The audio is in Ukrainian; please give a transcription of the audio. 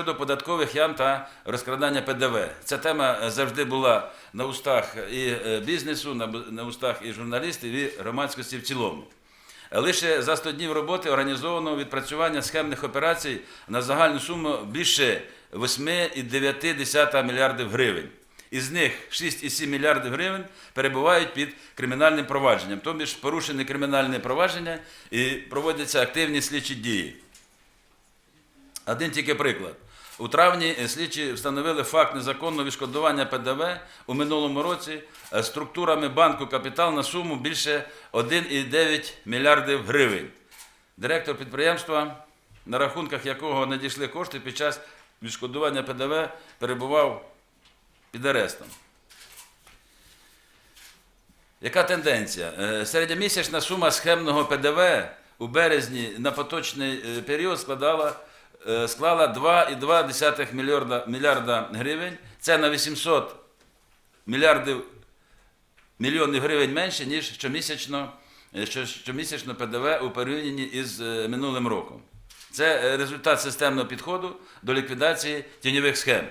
Щодо податкових ям та розкрадання ПДВ. Ця тема е, завжди була на устах і е, бізнесу, на на устах і журналістів, і громадськості в цілому. Лише за 100 днів роботи організовано відпрацювання схемних операцій на загальну суму більше 8,9 мільярдів гривень. Із них 6,7 мільярдів гривень перебувають під кримінальним провадженням, тобто ж порушені кримінальне провадження і проводяться активні слідчі дії. Один тільки приклад. У травні слідчі встановили факт незаконного відшкодування ПДВ у минулому році е, структурами банку капітал на суму більше 1,9 мільярдів гривень. Директор підприємства, на рахунках якого надійшли кошти під час відшкодування ПДВ, перебував під арестом. Яка тенденція? Е, Середньомісячна сума схемного ПДВ у березні на поточний е, період складала, склала 2,2 мільярда, мільярда гривень. Це на 800 мільярдів мільйонів гривень менше, ніж щомісячно, е, що- щомісячно ПДВ у порівнянні із е, минулим роком. Це е, результат системного підходу до ліквідації тіньових схем.